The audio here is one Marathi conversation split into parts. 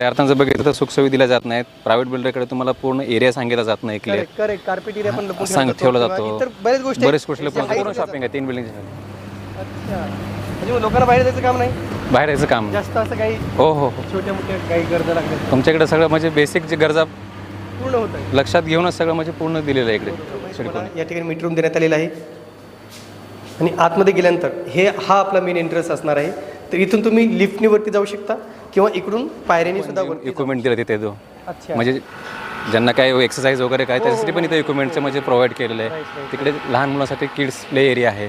खऱ्या अर्थानं जर बघितलं तर सुखसोयी दिल्या जात नाहीत. प्रायव्हेट बिल्डरकडे तुम्हाला पूर्ण एरिया सांगितला जात नाही क्लिअर करेक्ट कार्पेट एरिया पण लपून सांग ठेवला जातो जातो. किंवा इतर बरेच गोष्टी बरेच गोष्टी. पूर्ण height शॉपिंग आहे तीन बिल्डिंग अच्छा. म्हणजे मग लोकांना बाहेर जायचं काम नाही? बाहेर यायचं काम. जास्त असं काही हो हो हो. छोट्या मोठ्या काही गरजा लागल्या तुमच्याकडे सगळं म्हणजे बेसिक जे गरजा पूर्ण होत आहे. लक्षात घेऊनच सगळं म्हणजे पूर्ण दिलेलं आहे इकडे. तुम्हाला या ठिकाणी मीट रूम देण्यात आलेला आहे. आणि आतमध्ये गेल्यानंतर हे हा आपला मेन एंट्रन्स असणार आहे. तर इथून तुम्ही लिफ्टनी वरती जाऊ शकता किंवा इकडून पायऱ्याने सुद्धा वरती इक्विपमेंट दिलं तिथे जो अच्छा. म्हणजे ज्यांना काय एक्सरसाइज वगैरे काय त्याच्यासाठी पण इथे इक्विपमेंटचं म्हणजे प्रोव्हाइड केलेलं आहे. तिकडे लहान मुलांसाठी किड्स प्ले एरिया आहे.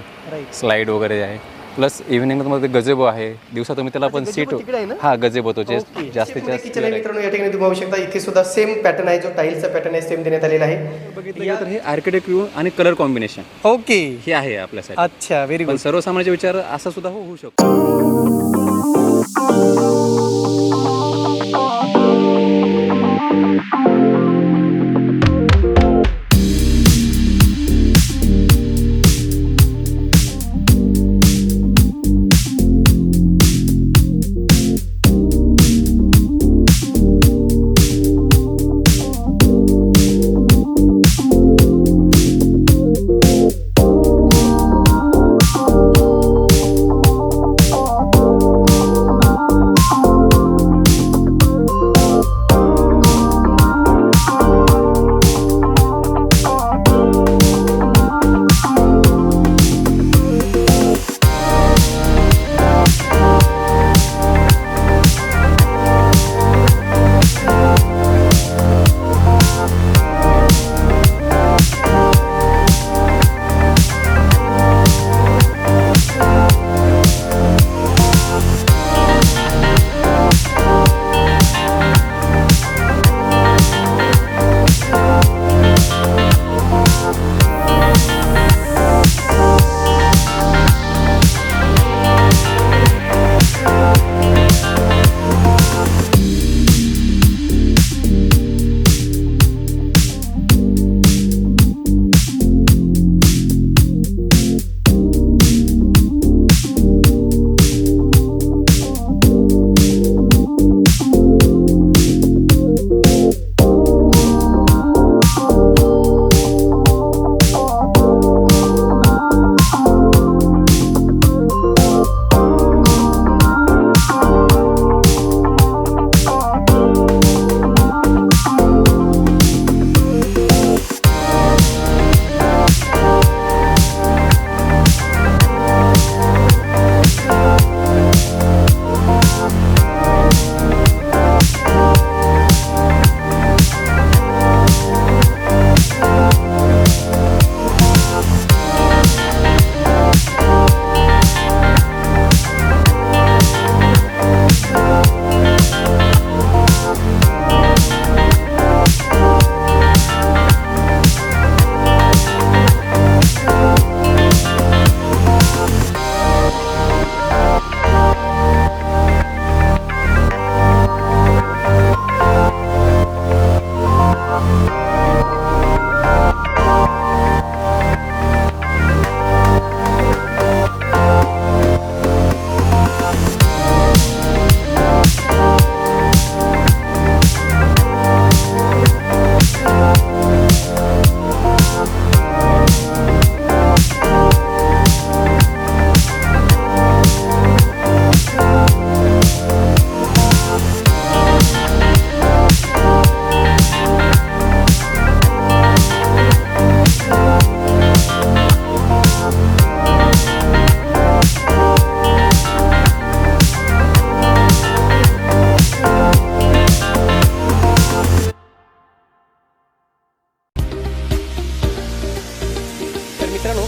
स्लाईड वगैरे आहे. प्लस इव्हिनिंगमध्ये गजेबो आहे. दिवसा तुम्ही त्याला पण सीट गजेबो तिकडे आहे ना? हा गजेबो तो जे ओके. जास्तीत पुढे जास्त किचन आहे मित्रांनो या ठिकाणी तुम्ही पाहू शकता इथे सुद्धा सेम पॅटर्न आहे जो टाईलचा पॅटर्न आहे सेम देण्यात आलेला आहे. बघितलं गेलं तर हे आर्किटेक्ट व्यू आणि कलर कॉम्बिनेशन ओके. हे आहे आपल्यासाठी. अच्छा व्हेरी पण गुड सर्वसामान्य विचार असा सुद्धा होऊ शकतो.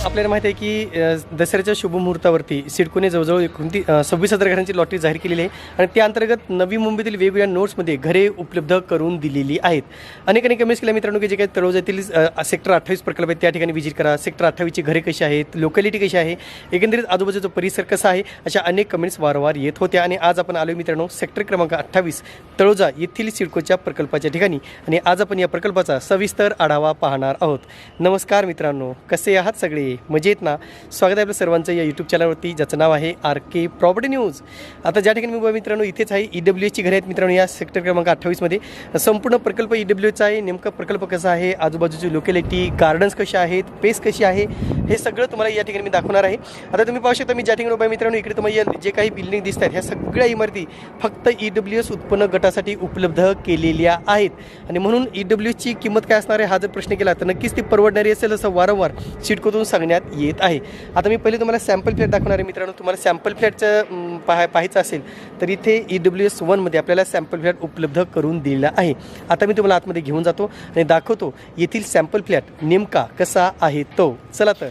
आपल्याला माहिती आहे की दसऱ्याच्या शुभमुहूर्तावरती सिडकोने जवळजवळ एकोणती सव्वीस हजार घरांची लॉटरी जाहीर केलेली आहे आणि त्या अंतर्गत नवी मुंबईतील वेगवेगळ्या नोट्समध्ये घरे उपलब्ध करून दिलेली आहेत. अनेक अनेक कमेंट्स केल्या मित्रांनो की जे काही तळोजातील येथील सेक्टर अठ्ठावीस प्रकल्प आहेत त्या ठिकाणी व्हिजिट करा. सेक्टर अठ्ठावीसची घरे कशी आहेत लोकॅलिटी कशी आहे एकंदरीत आजूबाजूचा परिसर कसा आहे अशा अनेक कमेंट्स वारंवार येत होत्या. आणि आज आपण आलो मित्रांनो सेक्टर क्रमांक अठ्ठावीस तळोजा येथील सिडकोच्या प्रकल्पाच्या ठिकाणी. आणि आज आपण या प्रकल्पाचा सविस्तर आढावा पाहणार आहोत. नमस्कार मित्रांनो कसे आहात सगळे? म्हणजे मजेत ना. स्वागत आहे आपल्या सर्वांचं या यूट्यूब चॅनलवरती ज्याचं नाव आहे आर के प्रॉपर्टी न्यूज आता ज्या ठिकाणी मी मित्रांनो इथेच आहे ई डब्ल्यू एसची घरे आहेत मित्रांनो या सेक्टर क्रमांक अठ्ठावीसमध्ये संपूर्ण प्रकल्प ई डब्ल्यू एचा आहे. नेमका प्रकल्प कसा आहे? आजूबाजूची लोकॅलिटी गार्डन्स कसे आहेत पेस कशी आहे हे सगळं तुम्हाला या ठिकाणी मी दाखवणार आहे. आता तुम्ही पाहू शकता मी ज्या ठिकाणी उभा मित्रांनो इकडे तुम्हाला जे काही बिल्डिंग दिसत आहेत ह्या सगळ्या इमारती फक्त ई डब्ल्यू एस उत्पन्न गटासाठी उपलब्ध केलेल्या आहेत. आणि म्हणून ई डब्ल्यू एसची किंमत काय असणार आहे हा जर प्रश्न केला तर नक्कीच ती परवडणारी असेल असं वारंवार सिडकोतून सांगण्यात येत आहे. आता मी पहिले तुम्हाला सॅम्पल फ्लॅट दाखवणार आहे मित्रांनो. तुम्हाला सॅम्पल फ्लॅटचं पाहाय पाहा पाहायचं असेल तर इथे ई डब्ल्यू एस वनमध्ये आपल्याला सॅम्पल फ्लॅट उपलब्ध करून दिलेला आहे. आता मी तुम्हाला आतमध्ये घेऊन जातो आणि दाखवतो येथील सॅम्पल फ्लॅट नेमका कसा आहे तो. चला तर.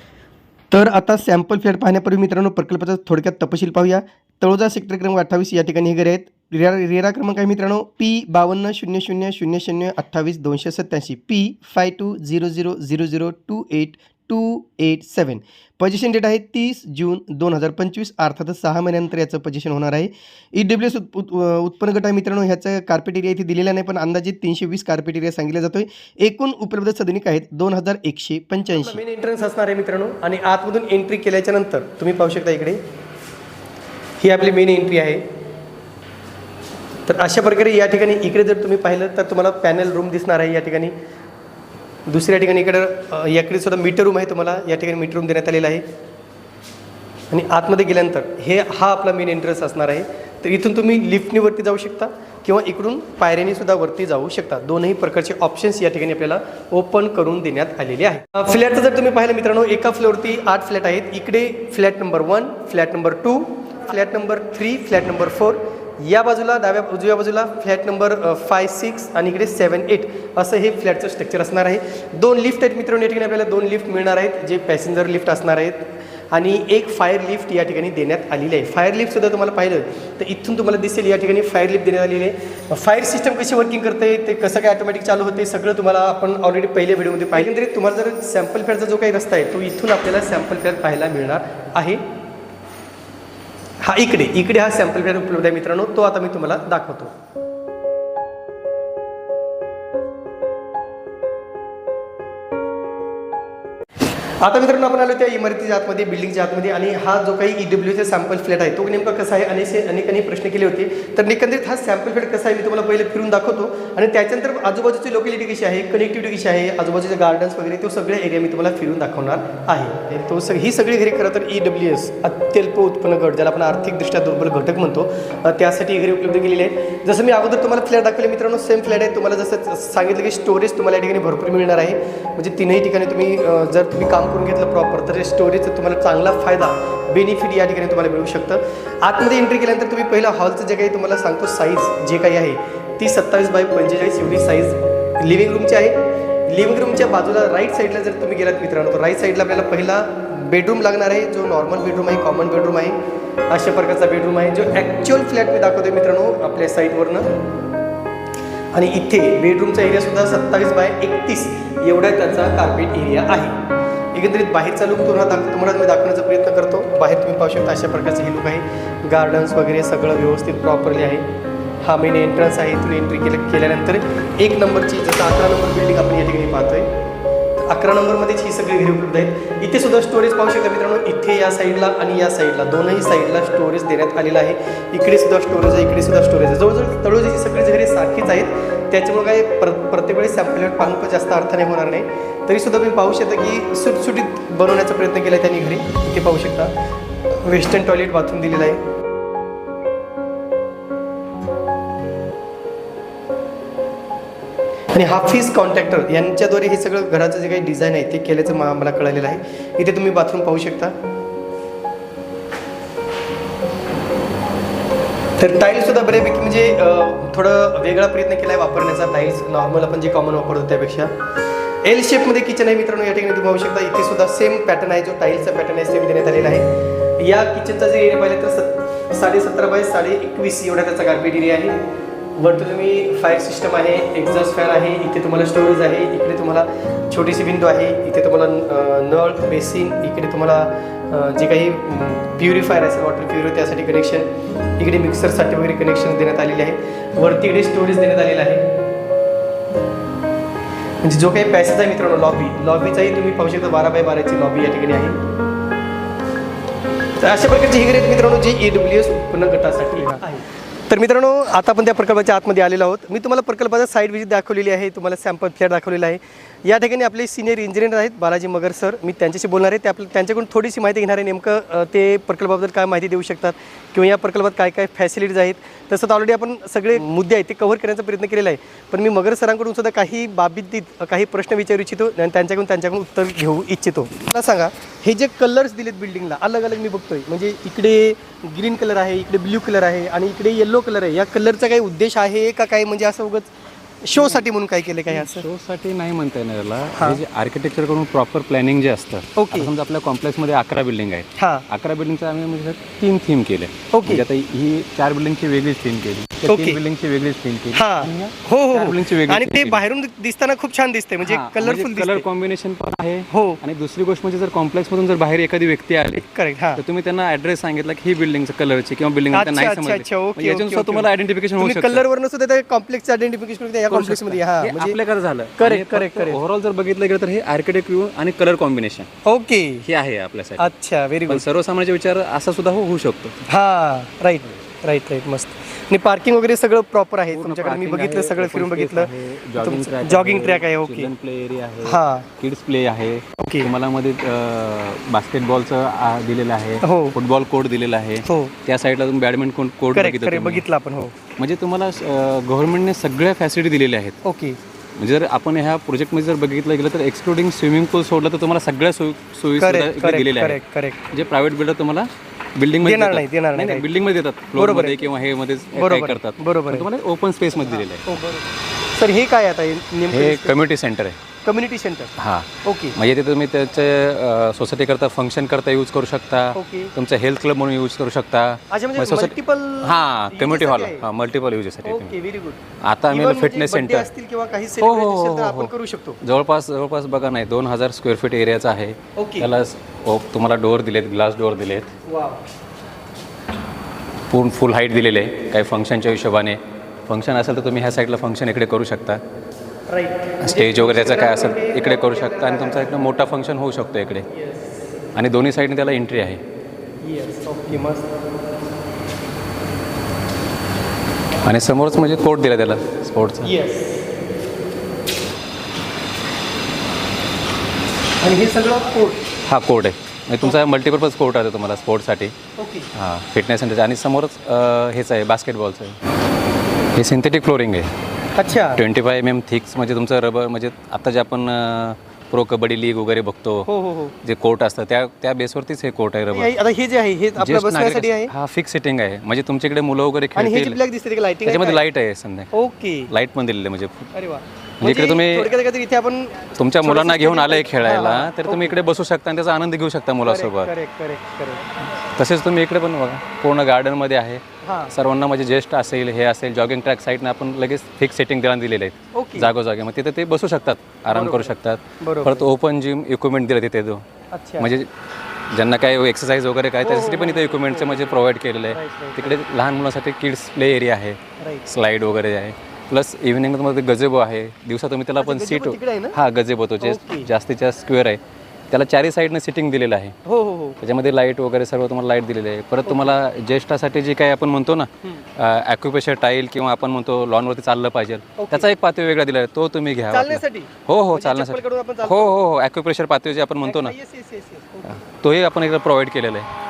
तर आता सॅम्पल फ्लॅट पाहण्यापूर्वी मित्रांनो प्रकल्पाचा थोडक्यात तपशील पाहूया. तळोजा सेक्टर क्रमांक अठ्ठावीस या ठिकाणी हे घरे आहेत. रेरा रेरा क्रमांक आहे मित्रांनो पी बावन्न शून्य शून्य शून्य शून्य अठ्ठावीस दोनशे सत्त्याऐंशी. P five two zero zero zero zero two eight two eight seven position date आहे तीस जून दोन हजार पंचवीस अर्थातच सहा महिन्यानंतर याचं पोझिशन होणार आहे. ई डब्ल्यू एस उत्पन्न गट आहे मित्रांनो ह्याचं कार्पेट एरिया इथे दिलेला नाही पण अंदाजे तीनशे वीस कार्पेट एरिया सांगितला जातोय. एकूण उपलब्ध सदनिक आहेत दोन हजार एकशे पंच्याऐंशी. मेन एंट्रन्स असणार आहे मित्रांनो आणि आतमधून एंट्री केल्याच्यानंतर तुम्ही पाहू शकता इकडे. ही आपली मेन एंट्री आहे. तर अशा प्रकारे या ठिकाणी इकडे जर तुम्ही पाहिलं तर तुम्हाला पॅनल रूम दिसणार आहे या ठिकाणी. दुसऱ्या ठिकाणी इकडं याकडे सुद्धा मीटर रूम आहे तुम्हाला. या ठिकाणी मीटर रूम देण्यात आलेला आहे. आणि आतमध्ये गेल्यानंतर हे हा आपला मेन एंट्रन्स असणार आहे. तर इथून तुम्ही लिफ्टनी वरती जाऊ शकता किंवा इकडून पायऱ्यानेसुद्धा वरती जाऊ शकता. दोनही प्रकारचे ऑप्शन्स या ठिकाणी आपल्याला ओपन करून देण्यात आलेले आहे. फ्लॅटचं जर तुम्ही पाहिलं मित्रांनो एका फ्लोअरती आठ फ्लॅट आहेत. इकडे flat number one flat number two flat number three flat number four या बाजूला डाव्या उजव्या बाजूला फ्लॅट नंबर फाय सिक्स आणि इकडे सेवन एट असं हे फ्लॅटचं स्ट्रक्चर असणार आहे. दोन लिफ्ट आहेत मित्रांनो या ठिकाणी आपल्याला दोन लिफ्ट मिळणार आहेत जे पॅसेंजर लिफ्ट असणार आहेत. आणि एक फायर लिफ्ट या ठिकाणी देण्यात आलेली आहे. फायर लिफ्टसुद्धा तुम्हाला पाहिलं तर इथून तुम्हाला दिसेल या ठिकाणी फायर लिफ्ट देण्यात आलेली आहे. फायर सिस्टम कशी वर्किंग करते ते कसं काय ऑटोमॅटिक चालू होते सगळं तुम्हाला आपण ऑलरेडी पहिल्या व्हिडिओमध्ये पाहिलं. तरी तुम्हाला जर सॅम्पल फ्लॅटचा जो काही रस्ता आहे तो इथून आपल्याला सॅम्पल फ्लॅट पाहायला मिळणार आहे. हा इकडे. इकडे हा सॅम्पल फ्लॅट उपलब्ध आहे मित्रांनो. तो आता मी तुम्हाला दाखवतो. आता मित्रांनो आपण आलो त्या इमारतीच्या आतमध्ये बिल्डिंगच्या आतमध्ये आणि हा जो काही ई डब्ल्यूचा सॅम्पल फ्लॅट आहे तो नेमका कसा आहे? अनेक अनेकांनी प्रश्न केले होते. तर एकंदरीत हा सॅम्पल फ्लॅट कसा आहे मी तुम्हाला पहिले फिरून दाखवतो. आणि त्याच्यानंतर आजूबाजूची लोकॅलिटी कशी आहे कनेक्टिव्हिटी कशी आहे आजूबाजूचे गार्डन्स वगैरे तो सगळे एरिया मी तुम्हाला फिरून दाखवणार आहे. तो सग ही सगळी घरे खरं तर ई डब्ल्यू एस अत्यल्प उत्पन्न गट ज्याला आपण आर्थिकदृष्ट्या दुर्बल घटक म्हणतो त्यासाठी घरी उपलब्ध केलेली आहे जसं मी अगोदर तुम्हाला फ्लॅट दाखवले मित्रांनो सेम फ्लॅट आहे. तुम्हाला जसं सांगितलं की स्टोरेज तुम्हाला या ठिकाणी भरपूर मिळणार आहे. म्हणजे तीनही ठिकाणी तुम्ही जर तुम्ही काम करून घेतलं प्रॉपर तर स्टोरेजचा तुम्हाला चांगला फायदा बेनिफिट या ठिकाणी तुम्हाला मिळू शकतं. आतमध्ये एंट्री केल्यानंतर तुम्ही पहिलं हॉलचं जे काही तुम्हाला सांगतो साईज जे काही आहे ती सत्तावीस बाय पंचेचाळीस एवढी साईज लिव्हिंग रूमची आहे. लिव्हिंग रूमच्या बाजूला राईट साईडला जर तुम्ही गेलात मित्रांनो तर राईट साईडला आपल्याला पहिला बेडरूम लागणार आहे जो नॉर्मल बेडरूम आहे कॉमन बेडरूम आहे. अशा प्रकारचा बेडरूम आहे जो ॲक्च्युअल फ्लॅट मी दाखवतोय मित्रांनो आपल्या साईटवरनं आणि इथे बेडरूमचा एरिया सुद्धा सत्तावीस बाय एकतीस एवढा त्याचा कार्पेट एरिया आहे. एकंदरीत बाहेरचा लुक तुम्हाला दाख तुम्हाला मी दाखवण्याचा प्रयत्न करतो. बाहेर तुम्ही पाहू शकता अशा प्रकारचे हे लुक आहे गार्डन्स वगैरे सगळं व्यवस्थित प्रॉपरली आहे. हा मेन एंट्रन्स आहे. इथून एंट्री केल्या केल्यानंतर एक नंबरची जसं अकरा नंबर बिल्डिंग आपण या ठिकाणी पाहतोय. अकरा नंबरमध्येच ही सगळी घरी उपलब्ध आहेत. इथे सुद्धा स्टोरेज पाहू शकता मित्रांनो. इथे या साईडला आणि या साईडला दोनही साईडला स्टोरेज देण्यात आलेलं आहे. इकडे सुद्धा स्टोरेज आहे इकडे सुद्धा स्टोरेज आहे. जवळजवळ तळोजीची सगळी घरे सारखीच आहेत. त्याच्यामुळे काय प्र प्रत्येक वेळेस सॅम्पल पाहून पण जास्त अर्थाने होणार नाही. तरीसुद्धा तुम्ही पाहू शकता की सुटसुटीत बनवण्याचा प्रयत्न केला आहे त्यांनी घरी. इथे पाहू शकता. वेस्टर्न टॉयलेट बाथरूम दिलेलं आहे. आणि हाफीज कॉन्ट्रॅक्टर यांच्याद्वारे हे सगळं घराचं जे काही डिझाईन आहे ते केल्याचं मला कळलेलं आहे. इथे तुम्ही बाथरूम पाहू शकता. तर टाईल्ससुद्धा बऱ्यापैकी म्हणजे थोडं वेगळा प्रयत्न केला आहे वापरण्याचा. टाईल्स नॉर्मल आपण जे कॉमन वापरतो त्यापेक्षा. एल शेपमध्ये किचन आहे मित्रांनो या ठिकाणी तुम्ही पाहू शकता इथे सुद्धा सेम पॅटर्न आहे जो टाईल्सचा पॅटर्न आहे सेम देण्यात आलेला आहे. या किचनचा जर एरिया पाहिजे तर सत साडे सतरा बाय साडे एकवीस एवढा त्याचा कार्पेट एरिया आहे. वरती तुम्ही फायर सिस्टम आहे एक्झॉस्ट फॅन आहे इथे तुम्हाला स्टोरेज आहे इकडे तुम्हाला छोटीशी विंडो आहे इथे तुम्हाला नळ बेसिन इकडे तुम्हाला जे काही प्युरिफायर असेल वॉटर प्युरिफायर त्यासाठी कनेक्शन इकडे मिक्सरसाठी वगैरे कनेक्शन देण्यात आलेले आहे. वरती इकडे स्टोरेज देण्यात आलेलं आहे. म्हणजे जो काही पॅसेज आहे मित्रांनो लॉबी लॉबीचाही तुम्ही पाहू शकता बारा बाय बाराची लॉबी या ठिकाणी आहे. तर अशा प्रकारची ही मित्रांनो जी ई डब्ल्यू एस उत्पन्न गटासाठी आहे. तर मित्रांनो आता आपण त्या प्रकल्पाच्या आतमध्ये आलेलो आहोत. मी तुम्हाला प्रकल्पाचा साईड व्हिजिट दाखवलेली आहे तुम्हाला सॅम्पल फ्लॅट दाखवलेला आहे. या ठिकाणी आपले सिनियर इंजिनियर आहेत बालाजी मगर सर मी त्यांच्याशी बोलणार आहे. ते आपल्या त्यांच्याकडून थोडीशी माहिती घेणार आहे नेमकं ते प्रकल्पाबद्दल काय माहिती देऊ शकतात किंवा या प्रकल्पात काय काय फॅसिलिटीज आहेत. तसं तर ऑलरेडी आपण सगळे मुद्दे आहेत ते कव्हर करण्याचा प्रयत्न केलेला आहे. पण मी मगर सरांकडून सुद्धा काही बाबतीत काही प्रश्न विचारू इच्छितो आणि त्यांच्याकडून त्यांच्याकडून उत्तर घेऊ इच्छितो. मला सांगा हे जे कलर्स दिलेत बिल्डिंगला अलग अलग मी बघतोय. म्हणजे इकडे ग्रीन कलर आहे इकडे ब्ल्यू कलर आहे आणि इकडे येल्लो कलर आहे. या कलरचा काही उद्देश आहे का? काय म्हणजे असं उगत शोसाठी म्हणून काय केलं काय असं? शोसाठी नाही म्हणता येणार याला. हे. जे आर्किटेक्चरकडून प्रॉपर प्लॅनिंग जे असतं Okay. आता समजा आपल्या कॉम्प्लेक्समध्ये अकरा बिल्डिंग आहेत. हां. अकरा बिल्डिंगचं आम्ही म्हणजे तीन थीम केले. Okay. म्हणजे आता ही चार बिल्डिंगची वेगळीच थीम केली. त्या Okay. तीन बिल्डिंगची वेगळीच थीम केली. हा. आणि या हो हो चार हो. वेगळी आणि ते केली. बाहेरून दिसताना खूप छान दिसते म्हणजे हा, कलरफुल कलर कॉम्बिनेशन पण आहे. हो. आणि दुसरी गोष्ट म्हणजे जर कॉम्प्लेक्स मधून जर बाहेर एखादी व्यक्ती आली करेक्ट हा. तर तुम्ही त्यांना ऍड्रेस सांगितला की ही बिल्डिंगचं कलरची किंवा बिल्डिंग अच्छा, अच्छा, अच्छा, ओके, याच्यानुसार ओके, तुम्हाला ओके. आयडेंटिफिकेशन होऊ तुम्ही शकतं. कलरवरनं सुद्धा त्या कॉम्प्लेक्सचं आयडेंटिफिकेशन करता या कॉम्प्लेक्समध्ये हा म्हणजे आपल्याकडे झालं. Correct, correct, correct. ओव्हरऑल जर बघितलं गेलं तर हे आर्किटेक्ट व्ह्यू आणि कलर कॉम्बिनेशन ओके हे आहे आपल्यासाठी. अच्छा व्हेरी गुड सर्वसामान्य विचार असा सुद्धा हो- होऊ शकतो. हा राईट राईट राईट मस्त. आणि पार्किंग वगैरे सगळं प्रॉपर आहे तुमच्याकडे मी बघितलं सगळं फिरून बघितलं. जॉगिंग ट्रॅक आहे ओके प्ले एरिया आहे हा. किड्स प्ले आहे. ओके तुम्हाला मध्ये बास्केटबॉलचं दिलेलं आहे. हो. फुटबॉल कोर्ट दिलेला आहे. हो. त्या साईडला तुम्ही बॅडमिंटन कोर्ट बघितलं आपण हो. म्हणजे तुम्हाला गव्हर्नमेंटने सगळ्या फॅसिलिटी दिलेल्या आहेत. ओके म्हणजे जर आपण ह्या प्रोजेक्टमध्ये जर बघितलं गेलं तर एक्सक्लुडिंग स्विमिंग पूल सोडलं तर तुम्हाला सगळ्या सोयी दिलेल्या आहेत. जे प्रायव्हेट बिल्डर तुम्हाला बिल्डिंगमध्ये देणार. नाही, देणार नाही. बिल्डिंगमध्ये देतात. फ्लोरमध्ये किंवा हे मध्ये काय बरोबर आहे, करतात. बरोबर आहे. तुम्हाला ओपन स्पेस मध्ये दिलेलं आहे. हो बरोबर सर हे काय आता? हे कम्युनिटी सेंटर आहे. कम्युनिटी सेंटर हा. ओके म्हणजे ते तुम्ही त्याचे सोसायटी करता फंक्शन करता यूज करू शकता. ओके तुमचं हेल्थ क्लब म्हणून यूज करू शकता. अच्छा म्हणजे society- हा कम्युनिटी हॉल हा मल्टिपल युजेससाठी ओके व्हेरी गुड आता आम्ही फिटनेस सेंटर असतील किंवा काही हो, हो, सेलिब्रेशन हो, तर हो, आपण हो. करू शकतो. जवळपास जवळपास बघा नाही दोन हजार स्क्वेअर फीट एरियाचा आहे. ओके त्याला स- ओ- तुम्हाला डोअर दिलेत ग्लास डोअर दिलेत. पूर्ण फुल हाईट दिलेले आहे काही फंक्शनच्या हिशोबाने. फंक्शन असेल तर तुम्ही ह्या साईडला फंक्शन इकडे करू शकता. स्टेज वगैरे त्याचं काय असेल इकडे करू शकता आणि तुमचा एकदम मोठा फंक्शन होऊ शकतो इकडे. आणि दोन्ही साईडने त्याला एंट्री आहे. आणि समोरच म्हणजे कोर्ट दिला त्याला स्पोर्टचा येस आणि हे सगळं कोट. हा कोर्ट आहे. म्हणजे तुमचा मल्टीपर्पज कोर्ट आहे तुम्हाला स्पोर्ट्ससाठी हां फिटनेस सेंटर आणि समोरच हेच आहे बास्केटबॉलचं आहे. हे सिंथेटिक फ्लोरिंग आहे. अच्छा. ट्वेंटी फाय एम एम थिक्स म्हणजे तुमचं रबर म्हणजे आता जे आपण प्रो कबड्डी लीग वगैरे बघतो हो हो हो. जे कोर्ट असतं त्या त्या बेसवरतीच हे कोर्ट आहे रबर. हे- आता हे जे आहे हे आपल्या ज्येष्ठ बसण्यासाठी आहे? नागरिक- हा फिक्स सेटिंग आहे. म्हणजे तुमच्याकडे मुलं वगैरे आणि हे जे खेळतील ब्लॅक दिसते ते लाइटिंग त्याच्यामध्ये लाइट आहे संध्या. ओके लाइट पण दिलेली आहे म्हणजे अरे वा. म्हणजे इकडे तुम्ही- थोडक्यात काहीतरी इथे आपण तुमच्या मुलांना घेऊन आले हा, खेळायला हा. तर तुम्ही इकडे बसू शकता आणि त्याचा आनंद घेऊ शकता मुलासोबत. Correct correct correct. तसेच तुम्ही इकडे पण बघा पूर्ण गार्डनमध्ये आहे. हां. सर्वांना म्हणजे ज्येष्ठ असेल हे असेल जॉगिंग ट्रॅक साईडने आपण लगेच फिक्स सेटिंग त्याला दिलेले आहेत. जागोजागी. मग तिथे ते बसू शकतात आराम करू शकतात. परत ओपन जिम इक्विपमेंट दिले तिथे तो. म्हणजे ज्यांना काय एक्सरसाइज वगैरे काय त्याच्यासाठी पण इथे इक्विपमेंटचं म्हणजे प्रोव्हाइड केलेलं आहे. तिकडे लहान मुलांसाठी किड्स प्ले एरिया आहे. स्लाईड वगैरे आहे. प्लस इव्हिनिंगमध्ये गजेबो आहे. दिवसा तुम्ही त्याला पण सीट? हा गजेबो तो जे. जास्तीत जास्त स्क्वेअर आहे. त्याला चारी साईडनं सिटिंग दिलेलं आहे. हो हो हो. त्याच्यामध्ये लाइट वगैरे सर्व तुम्हाला लाइट दिलेली आहे. परत तुम्हाला ज्येष्ठासाठी जे काही आपण म्हणतो ना ॲक्युपेशर टाईल किंवा आपण म्हणतो लॉनवरती चाललं पाहिजे. त्याचा एक पातळी वेगळा दिला आहे. तो तुम्ही घ्या. हो हो म्हणजे चालण्यासाठी. चप्पल काढून आपण हो हो हो. ॲक्युप्रेशर पातळी जे आपण म्हणतो ना तोही आपण एकदा प्रोव्हाइड केलेला आहे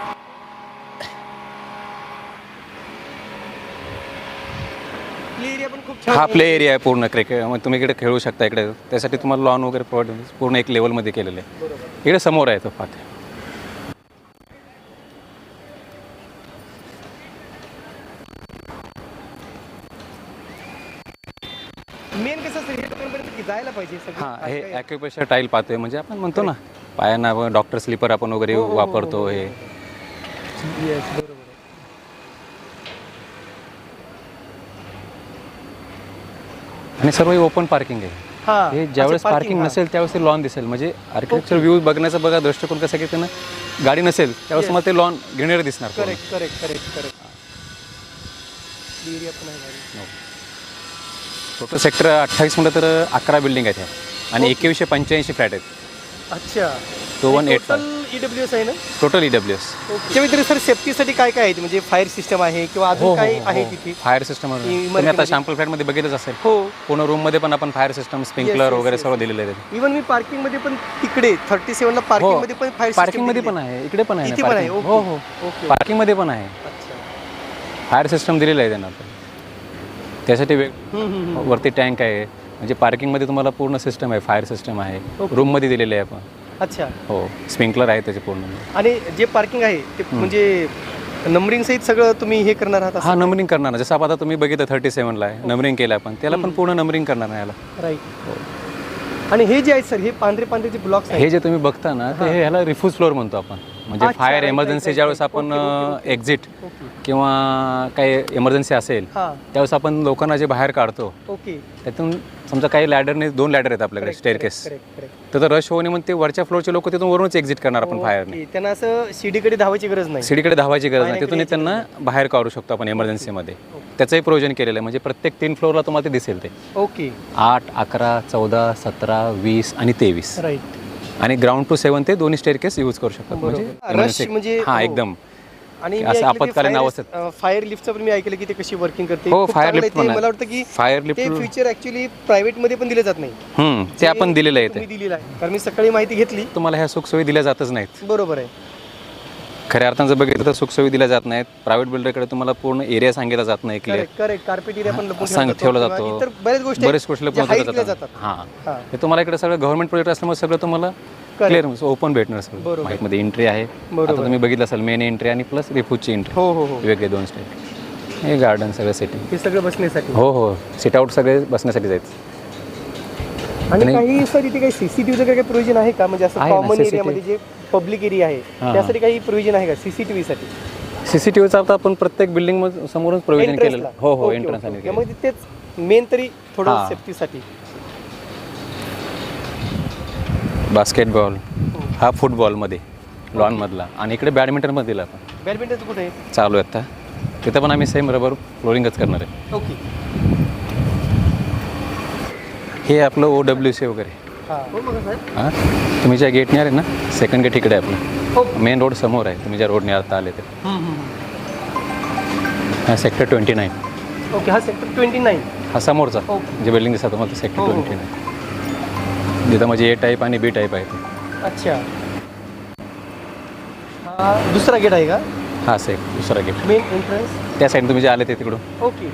प्ले एरिया पण खूप छान हा प्ले एरिया आहे पूर्ण क्रिकेट मग तुम्ही इकडे खेळू शकता इकडे. त्यासाठी तुम्हाला लॉन वगैरे प्रोव्हाइड पूर्ण एक लेवलमध्ये केलेलं आहे. इकडे समोर आहे तो पाते मेन कसं हे जायला पाहिजे हां हे ॲक्युपेशर टाईल पाहतोय म्हणजे आपण म्हणतो ना पायांना डॉक्टर स्लीपर आपण वगैरे वापरतो हे येस बरोबर आहे. आणि सर्व ओपन पार्किंग आहे. हा हे ज्यावेळेस अच्छा, पार्किंग हा. नसेल त्यावेळेस ते लॉन दिसेल. म्हणजे आर्किटेक्चर व्ह्यू बघण्याचा बघा दृष्टिकोन कसं की त्यांना गाडी नसेल त्यावेळेस मला ते लॉन ग्रीनरी दिसणार पूर्ण. Correct correct correct correct area पण आहे भारी. टोटल सेक्टर अठ्ठावीस म्हटलं तर अकरा बिल्डिंग आहेत ह्या. आणि एकवीसशे पंच्याऐंशी फ्लॅट आहेत. अच्छा. तो one eight total E W S आहे ना? टोटल ई डब्ल्यू एस त्याच्या व्यतिरिक्त सर सेफ्टीसाठी काय काय आहे? म्हणजे फायर सिस्टम आहे किंवा हो अजून काय आहे तिथे? फायर सिस्टम तुम्ही आता शॅम्पल फ्लॅटमध्ये बघितलंच असेल. हो. पूर्ण रूममध्ये पण आपण फायर सिस्टम स्प्रिंकलर वगैरे. सर्व दिलेले आहेत इव्हन मी पार्किंगमध्ये पण तिकडे थर्टी सेव्हनला पार्किंगमध्ये पण फायर पार्किंगमध्ये पण आहे. इकडे पण आहे पण आहे. हो हो. ओके पार्किंगमध्ये पण आहे. फायर सिस्टम दिलेलं आहे त्यांना. त्यासाठी वेग. वरती टँक आहे. म्हणजे पार्किंगमध्ये तुम्हाला पूर्ण सिस्टम आहे फायर सिस्टम आहे. ओके. रूममध्ये दिलेले आहे आपण. अच्छा. हो स्प्रिंकलर आहे त्याचे पूर्ण. आणि जे पार्किंग आहे ते म्हणजे नंबरिंग सहित सगळं तुम्ही हे करणार आहात हा नंबरिंग करणार ना. जसं आता तुम्ही बघितलं थर्टी सेवनला आहे. नंबरिंग केलं आपण. त्याला पण पूर्ण नंबरिंग करणार आहे याला. राईट आणि हे जे आहेत सर हे पांढरे पांढरे जे ब्लॉक्स आहेत? हे जे तुम्ही बघता ना ते हे. ह्याला रिफ्यूज फ्लोअर म्हणतो आपण. म्हणजे फायर एमर्जन्सी ज्यावेळेस right. आपण एक्झिट ओके किंवा काही एमर्जन्सी असेल त्यावेळेस आपण लोकांना जे बाहेर काढतो त्यातून समजा काही लॅडरने दोन लॅडर आहेत आपल्याकडे स्टेअरकेस तर रश होणे मग ते वरच्या फ्लोअरचे लोक तिथून वरूनच एक्झिट करणार आपण फायरने त्यांना असं शिडीकडे धावायची गरज नाही. सीडीकडे धावायची गरज नाही. तिथून त्यांना बाहेर काढू शकतो आपण एमर्जन्सीमध्ये त्याचंही प्रोविजन केलेलं आहे. म्हणजे प्रत्येक तीन फ्लोअरला तुम्हाला ते दिसेल ते. ओके आठ अकरा चौदा सतरा वीस आणि तेवीस. राईट आणि ग्राउंड टू सेवन ते दोन्ही स्टेअरकेस यूज करू शकतात. म्हणजे म्हणजे हा हो. एकदम. आणि असं आपत्कालीन अवस्थेत. फायर लिफ्टचं पण मी ऐकलं की ते कशी वर्किंग करते. हो. पण आहे. मला वाटतं की फायर लिफ्ट ते फीचर ऍक्च्युली प्रायव्हेटमध्ये पण दिले जात नाही. ते आपण दिलेलं आहे दिलेलं आहे. कारण मी सकाळी माहिती घेतली. तुम्हाला ह्या सुखसोयी दिल्या जातच नाहीत. बरोबर आहे. खऱ्या अर्थानं जर बघितलं तर सुखसोयी दिल्या जात नाहीत. प्रायव्हेट बिल्डरकडे तुम्हाला पूर्ण एरिया सांगितला जात नाही क्लिअर करेक्ट कार्पेट एरिया पण सांग ठेवला जातो. जातो. किंवा इतर बऱ्याच गोष्टी बरेच गोष्टी केल्या जातात. हां. हां. हे तुम्हाला इकडे सगळं गव्हर्नमेंट प्रोजेक्ट असल्यामुळे सगळं तुम्हाला क्लिअर ओपन भेटणार सगळं. बरोबर. माहितीमध्ये एंट्री आहे. बरोबर. तुम्ही बघितलं असेल मेन एंट्री आणि प्लस रिफ्यूजची एंट्री हो हो हो. वेगळे दोन स्टेट हे गार्डन सगळं सेटिंग हे सगळं बसण्यासाठी. हो हो. सिट आउट सगळे बसण्यासाठी जायचं आणि काही सर इथे काही सीसीटीव्ही काही प्रोव्हिजन आहे का? म्हणजे असं आहे ना, कॉमन CCTV. एरियामध्ये जे पब्लिक एरिया आहे. हां. त्यासाठी काही प्रोव्हिजन आहे का? सीसीटीव्ही साठी. सीसीटीव्हीचा आता आपण प्रत्येक बिल्डिंग समोरच प्रोव्हिजन केलेलं. हो हो एंट्रन्स आणि. मग तेच मेन तरी थोडं हां. सेफ्टीसाठी बास्केटबॉल हा. फुटबॉलमध्ये लॉनमधला आणि इकडे बॅडमिंटनमध्ये दिला आपण. बॅडमिंटन कुठे? आहे चालू आहे आता. तिथं पण आम्ही सेम रबर फ्लोरिंगच करणार आहे. ओके हे आपलं ओ डब्ल्यू सी वगैरे. हाँ। हो बघा साहेब हाँ? तुम्ही ज्या गेटने आले ना सेकंड गेट इकडे आहे आपलं. मेन रोड समोर आहे. तुम्ही ज्या रोडने आता आले ते. हम्म, हम्म, हम्म. हा सेक्टर ट्वेंटी नाईन ओके हा सेक्टर ट्वेंटी नाईन हा समोरचा. ओके. जे बिल्डिंग दिसतात तुम्हाला सेक्टर हो, हो, ट्वेंटी नाईन जिथं म्हणजे ए टाईप आणि बी टाईप आहे ते. अच्छा. हा दुसरा गेट आहे का? हा सेक दुसरा गेट मेन एंट्रन्स त्या साईड तुम्ही जे आले ते तिकडून. ओके.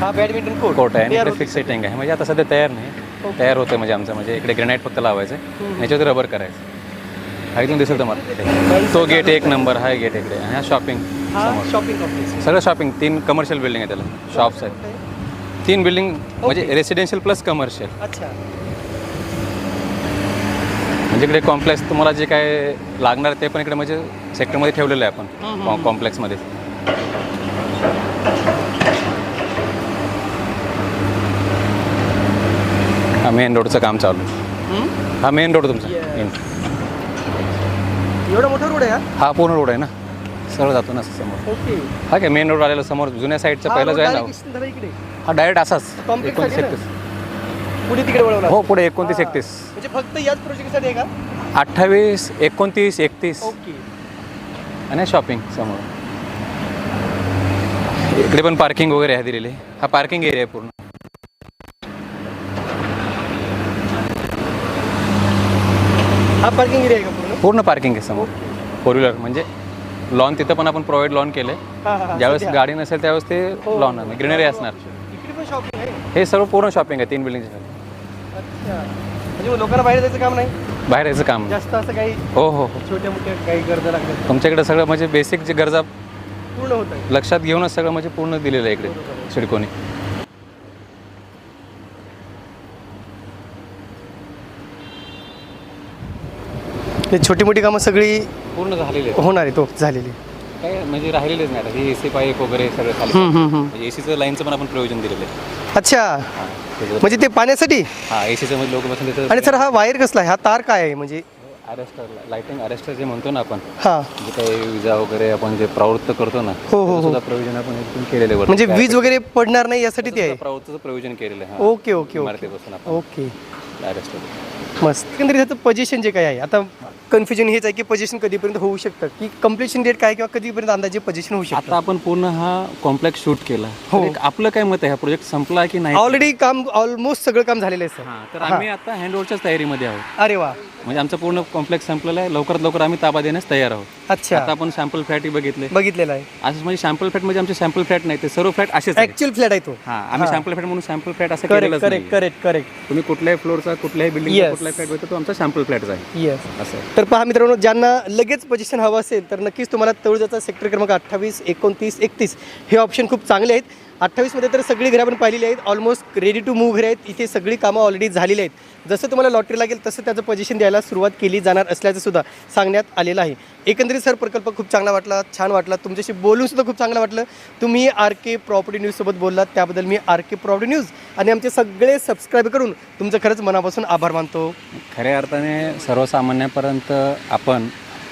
हा बॅडमिंटन कोर्ट कोर्ट आहे इकडे फिक्स सेटिंग आहे. म्हणजे आता सध्या तयार नाही. तयार होतं म्हणजे आमचं म्हणजे इकडे ग्रेनाईट फक्त लावायचं आहे याच्यावरती रबर करायचं. हा इथून दिसेल तुम्हाला. तो गेट एक नंबर हा गेट इकडे आणि हा शॉपिंग हा शॉपिंग सगळं शॉपिंग तीन कमर्शियल बिल्डिंग आहे त्याला शॉप्स आहेत. तीन बिल्डिंग म्हणजे रेसिडेन्शियल प्लस कमर्शियल अच्छा. म्हणजे इकडे कॉम्प्लेक्स तुम्हाला जे काय लागणार ते पण इकडे म्हणजे सेक्टरमध्ये ठेवलेलं आहे आपण. कॉम्प्लेक्समध्ये मेन रोडचं काम चालू. आहे. हा मेन रोड तुमचा. एवढा मोठा रोड आहे हा? हा पूर्ण रोड आहे ना. सरळ जातो ना असं समोर. ओके हा काय मेन रोड आलेला समोर जुन्या साईडचा पहिला जो आहे. ना इकडे. हा डायरेक्ट असाच. एकोणतीस ना? एकतीस. पुढे तिकडे वळवला. हो पुढे एकोणतीस हा. एकतीस. म्हणजे फक्त याच प्रोजेक्टसाठी आहे का? अठ्ठावीस एकोणतीस एकतीस. ओके आणि शॉपिंग समोर. इकडे पण पार्किंग वगैरे आहे दिलेली. हा पार्किंग एरिया आहे पूर्ण. हा पार्किंग एरिया आहे का पूर्ण? पूर्ण पार्किंग आहे समोर. फोर व्हीलर म्हणजे लॉन तिथं पण आपण प्रोव्हाइड लॉन केले हा हा, हा ज्यावेळेस सध्या. गाडी नसेल त्यावेळेस ते हो. लॉन ग्रीनरी असणार. इकडे पण शॉपिंग आहे? हे सर्व पूर्ण शॉपिंग आहे तीन बिल्डिंग अच्छा. म्हणजे मग लोकांना बाहेर जायचं काम नाही? बाहेर यायचं काम जास्त असं काही हो हो हो. छोट्या मोठ्या काही गरजा लागतात? तुमच्याकडे सगळं म्हणजे बेसिक जे गरजा पूर्ण होत आहे. लक्षात घेऊनच सगळं म्हणजे पूर्ण दिलेलं आहे इकडे बरोबर हे छोटी मोठी कामं सगळी पूर्ण झालेले आहे होणार आहे तो झालेली काय म्हणजे राहिलेलेच नाही आता. हे ए सी पाईप वगैरे सगळं हम्म, हम्म, हम्म. म्हणजे एसीचं लाईनचं पण आपण प्रयोजन दिलेलं आहे. अच्छा. हां त्याच्यावर म्हणजे ते पाण्यासाठी? हां एसीचं मध्ये लोक बसून आणि सर हा वायर कसला आहे? हा तार काय आहे? म्हणजे अरेस्टर लाईटिंग अरेस्टर जे म्हणतो ना आपण हा. जे काही विजा वगैरे आपण जे प्रवृत्त करतो ना हो, हो, त्याचं सुद्धा प्रयोजन आपण एकदम केलेलं आहे. म्हणजे वीज वगैरे पडणार नाही यासाठी ते आहे? प्रवृत्तीचं प्रयोजन केलेलं आहे. हां. Okay okay okay. इमारतीपासून आपण ओके. अरेस्टर मस्त. एकंदरीत ह्याचं पोझिशन जे काय आहे आता कन्फ्युजन हेच आहे की पोझिशन कधीपर्यंत होऊ शकतं? की कम्प्लिशन डेट काय किंवा कधीपर्यंत अंदाजे पोझिशन होऊ आता शकतं आपण पूर्ण हा कॉम्प्लेक्स शूट केला. हो. तर एक आपलं काय मत आहे? हा प्रोजेक्ट संपला की नाही? ऑलरेडी काम ऑलमोस्ट सगळं काम झालेलं आहे सर हा, तर आम्ही आता हँडओव्हरच्याच तयारीमध्ये आहोत. अरे वा. म्हणजे आमचं पूर्ण कॉम्प्लेक्स संपलेला आहे. लवकरात लवकर आम्ही ताबा देण्यास तयार आहोत. अच्छा. आता आपण सॅम्पल फ्लॅट बघितले. बघितलेलं आहे. असं म्हणजे सॅम्पल फ्लॅट म्हणजे आमचे सॅम्पल फ्लॅट नाही ते सर्व फ्लॅट असेच आहेत. ऍक्च्युअल फ्लॅट आहे तो. हा आम्ही सॅम्पल फ्लॅट म्हणून सॅम्पल फ्लॅट असं करेक्ट केलेलंच करेक्ट करेक्ट करेक्ट तुम्ही कुठल्याही फ्लोअरचा कुठल्याही बिल्डिंग Yes. कुठलाही फ्लॅट बघतो तो आमचा सॅम्पल फ्लॅटच आहे. येस असं आहे. तर पहा मित्रांनो ज्यांना लगेच पोझिशन हवं असेल तर नक्कीच तुम्हाला तळुजाचा सेक्टर क्रमांक अठ्ठावीस एकोणतीस एकतीस हे ऑप्शन खूप चांगले आहेत. अठ्ठावीसमध्ये तर सगळी घरे आपण पाहिलेली आहेत. ऑलमोस्ट रेडी टू मूव्ह घरे आहेत. इथे सगळी कामं ऑलरेडी झालेली आहेत. जसं तुम्हाला लॉटरी लागेल तसं त्याचं पोझिशन द्यायला सुरुवात केली जाणार असल्याचं सुद्धा सांगण्यात आलेलं आहे. एकंदरीत सर प्रकल्प खूप चांगला वाटला छान वाटला. तुमच्याशी बोलून सुद्धा खूप चांगलं वाटलं. तुम्ही आर के प्रॉपर्टी न्यूजसोबत बोललात त्याबद्दल मी आर के प्रॉपर्टी न्यूज आणि आमचे सगळे सबस्क्राईब करून तुमचं खरंच मनापासून आभार मानतो. खऱ्या अर्थाने सर्वसामान्यापर्यंत आपण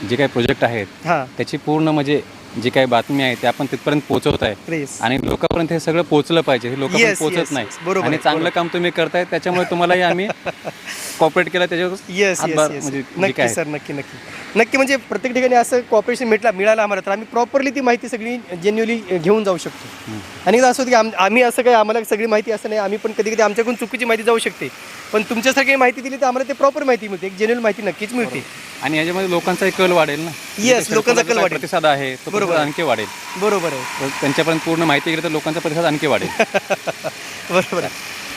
जे काही प्रोजेक्ट आहेत हां. त्याची पूर्ण म्हणजे जी काही बातमी आहे ते आपण तिथपर्यंत पोहोचवत आहे. आणि लोकांपर्यंत हे सगळं पोहोचलं पाहिजे हे Yes, yes, पोहोचत नाही. yes. बरोबर आणि आहे, चांगलं. काम तुम्ही करताय त्याच्यामुळे तुम्हालाही आम्ही कॉपरेट केलं त्याच्यावर येस हातभार येस म्हणजे येस जे नक्की काय? सर नक्की नक्की. नक्की म्हणजे प्रत्येक ठिकाणी असं कॉपरेशन मिळालं मिळालं आम्हाला तर आम्ही प्रॉपरली ती माहिती सगळी जेन्युअली घेऊन जाऊ शकतो. आणि असं होतं की आम आम्ही असं काही आम्हाला सगळी माहिती असं नाही आम्ही पण कधी कधी आमच्याकडून चुकीची माहिती जाऊ शकते. पण तुमच्यासारखी माहिती दिली तर आम्हाला ते प्रॉपर माहिती मिळते एक जेन्युअल माहिती नक्कीच मिळते. आणि याच्यामध्ये लोकांचाही कल वाढेल ना? Yes, लोकांचा कल जो वाढेल. प्रतिसाद आहे तो बरोबर. प्रतिसाद आणखी वाढेल. बरोबर आहे. तर त्यांच्यापर्यंत पूर्ण माहिती गेली तर लोकांचा प्रतिसाद आणखी वाढेल. बरोबर आहे.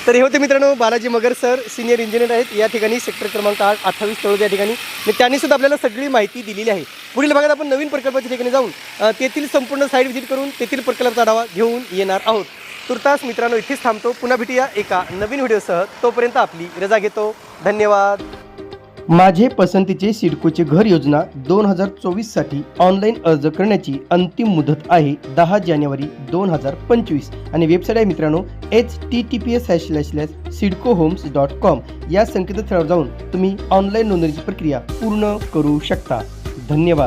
तर हे होते मित्रांनो Balaji Magar sir senior engineer आहेत. या ठिकाणी सेक्टर क्रमांक आठ अठ्ठावीस तळोद या ठिकाणी. आणि त्यांनी सुद्धा आपल्याला सगळी माहिती दिलेली आहे. पुढील भागात आपण नवीन प्रकल्पाच्या ठिकाणी जाऊन अ, तेथील संपूर्ण साईड व्हिजिट करून तेथील प्रकल्पाचा आढावा घेऊन येणार आहोत. तुर्तास मित्रांनो इथेच थांबतो. पुन्हा भेटूया एका नवीन व्हिडिओसह. तोपर्यंत आपली रजा घेतो. धन्यवाद. माझे पसंतीचे सिडकोचे घर योजना दोन हजार चोवीससाठी ऑनलाईन अर्ज करण्याची अंतिम मुदत आहे दहा जानेवारी दोन हजार पंचवीस. आणि वेबसाईट आहे मित्रांनो H T T P S hash slash slash CIDCO homes dot com. या संकेतस्थळावर जाऊन तुम्ही ऑनलाईन नोंदणीची प्रक्रिया पूर्ण करू शकता. धन्यवाद.